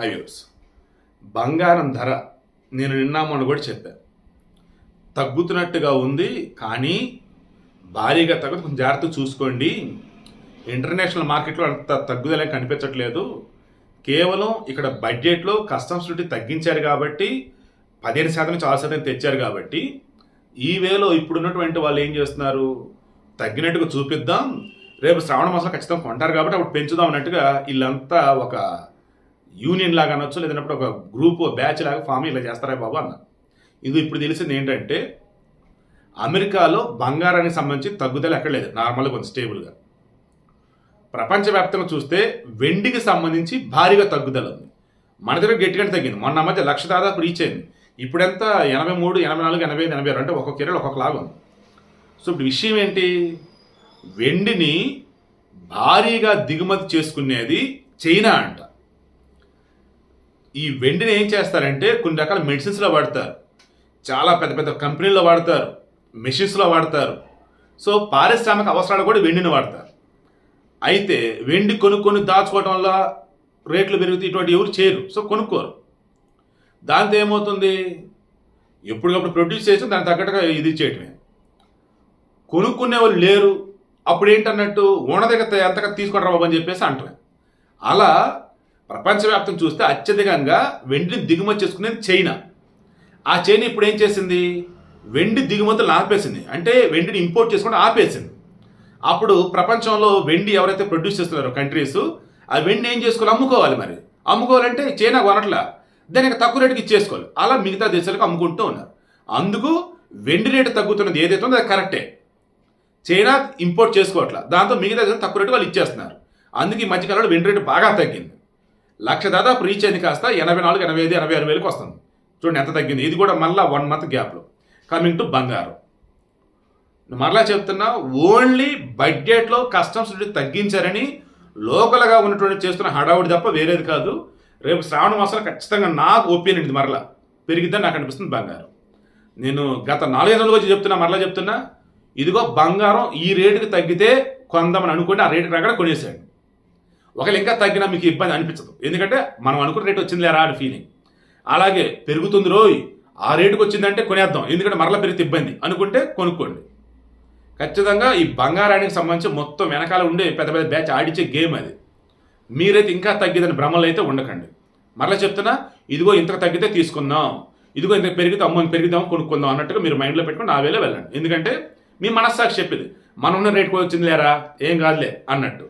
Highways బంగారం ధర నేను నిన్నామని కూడా చెప్పాను తగ్గుతున్నట్టుగా ఉంది కానీ భారీగా తగ్గుతు కొంచెం జాగ్రత్త చూసుకోండి. ఇంటర్నేషనల్ మార్కెట్లో అంత తగ్గుదల కనిపించట్లేదు. కేవలం ఇక్కడ బడ్జెట్లో కస్టమ్స్ డ్యూటీ తగ్గించారు కాబట్టి పదిహేను శాతం నుంచి ఆరు శాతం తెచ్చారు కాబట్టి ఈ వేలో ఇప్పుడున్నటువంటి వాళ్ళు ఏం చేస్తున్నారు? తగ్గినట్టుగా చూపిద్దాం. రేపు శ్రావణ మాసం ఖచ్చితంగా కొంటారు కాబట్టి అప్పుడు పెంచుదాం అన్నట్టుగా వీళ్ళంతా ఒక యూనియన్ లాగా అనొచ్చు లేదంటే ఒక గ్రూప్ బ్యాచ్ లాగా ఫామ్ ఇలా చేస్తారా బాబు అన్న. ఇది ఇప్పుడు తెలిసింది ఏంటంటే అమెరికాలో బంగారానికి సంబంధించి తగ్గుదల ఎక్కడ లేదు. నార్మల్గా కొంచెం స్టేబుల్గా ప్రపంచవ్యాప్తంగా చూస్తే వెండికి సంబంధించి భారీగా తగ్గుదల ఉంది. మన దగ్గర గట్టిగానే తగ్గింది. మొన్న మధ్య లక్ష దాదాపు రీచ్ అయింది. ఇప్పుడెంత? ఎనభై మూడు ఎనభై నాలుగు ఎనభై ఐదు ఎనభై ఆరు అంటే ఒక్కొక్క ఏరియాలో ఒక్కొక్క లాగా ఉంది. సో ఇప్పుడు విషయం ఏంటి? వెండిని భారీగా దిగుమతి చేసుకునేది చైనా అంట. ఈ వెండిని ఏం చేస్తారంటే కొన్ని రకాల మెడిసిన్స్లో వాడతారు. చాలా పెద్ద పెద్ద కంపెనీల్లో వాడతారు. మెషిన్స్లో వాడతారు. సో పారిశ్రామిక అవసరాలు కూడా వెండిని వాడతారు. అయితే వెండి కొనుక్కొని దాచుకోవటం వల్ల రేట్లు పెరుగుతాయి ఇటువంటి ఎవరు చేయరు. సో కొనుక్కోరు. దాంతో ఏమవుతుంది? ఎప్పటికప్పుడు ప్రొడ్యూస్ చేసి దానికి తగ్గట్టుగా ఇది చేయటమే. కొనుక్కునే వాళ్ళు లేరు. అప్పుడు ఏంటన్నట్టు ఓన ఎంతగా తీసుకుంటారు బాబు అని చెప్పేసి అంటారు అలా ప్రపంచవ్యాప్తం చూస్తే అత్యధికంగా వెండిని దిగుమతి చేసుకునేది చైనా. ఆ చైనా ఇప్పుడు ఏం చేసింది? వెండి దిగుమతులు ఆపేసింది. అంటే వెండిని ఇంపోర్ట్ చేసుకుని ఆపేసింది. అప్పుడు ప్రపంచంలో వెండి ఎవరైతే ప్రొడ్యూస్ చేస్తున్నారో కంట్రీస్ ఆ వెండి ఏం చేసుకోవాలి? అమ్ముకోవాలి మరి. అమ్ముకోవాలంటే చైనా కొనట్లా. దానికి తక్కువ రేటుకి ఇచ్చేసుకోవాలి. అలా మిగతా దేశాలకు అమ్ముకుంటూ ఉన్నారు. అందుకు వెండి రేటు తగ్గుతున్నది ఏదైతే ఉందో అది కరెక్టే. చైనా ఇంపోర్ట్ చేసుకోవట్లా. దాంతో మిగతా దేశాలు తక్కువ రేటు వాళ్ళు ఇచ్చేస్తున్నారు. అందుకే ఈ మధ్యకాలంలో వెండి రేటు బాగా తగ్గింది. లక్ష దాదాపు రీచ్ అయింది కాస్త ఎనభై నాలుగు ఎనభై ఐదు ఎనభై ఆరు వేలకు వస్తుంది. చూడండి ఎంత తగ్గింది. ఇది కూడా మళ్ళీ వన్ మంత్ గ్యాప్లో కమింగ్ టు బంగారం. మరలా చెప్తున్నా ఓన్లీ బడ్జెట్లో కస్టమ్స్ డ్యూటీ తగ్గించారని లోకల్గా ఉన్నటువంటి చేస్తున్న హడావుడి తప్ప వేరేది కాదు. రేపు శ్రావణ మాసంలో ఖచ్చితంగా నాకు ఒపీనియన్ ఇది మరలా. పెరిగిద్దని నాకు అనిపిస్తుంది బంగారం. నేను గత నాలుగైదు రోజులు వచ్చి చెప్తున్నా మరలా చెప్తున్నా. ఇదిగో బంగారం ఈ రేటుకి తగ్గితే కొందామని అనుకుని ఆ రేటుకి రాకుండా కొనేసాడు ఒకవేళ ఇంకా తగ్గినా మీకు ఇబ్బంది అనిపించదు. ఎందుకంటే మనం అనుకున్న రేటు వచ్చింది లేరా అని ఫీలింగ్ అలాగే పెరుగుతుంది రోయ్ ఆ రేటుకి వచ్చిందంటే కొనేద్దాం. ఎందుకంటే మరల పెరిగితే ఇబ్బంది. అనుకుంటే కొనుక్కోండి. ఖచ్చితంగా ఈ బంగారానికి సంబంధించి మొత్తం వెనకాల ఉండే పెద్ద పెద్ద బ్యాచ్ ఆడిచ్చే గేమ్ అది. మీరైతే ఇంకా తగ్గిదని భ్రమలు అయితే ఉండకండి. మరలా చెప్తున్నా ఇదిగో ఇంతకు తగ్గితే తీసుకుందాం. ఇదిగో ఇంత పెరిగితే అమ్మ ఇంత కొనుక్కుందాం అన్నట్టుగా మీరు మైండ్లో పెట్టుకుని నా వేళ వెళ్ళండి. ఎందుకంటే మీ మనస్సాక్షి చెప్పింది మనం ఉన్న రేటుకి వచ్చింది లేరా ఏం కాదులే అన్నట్టు.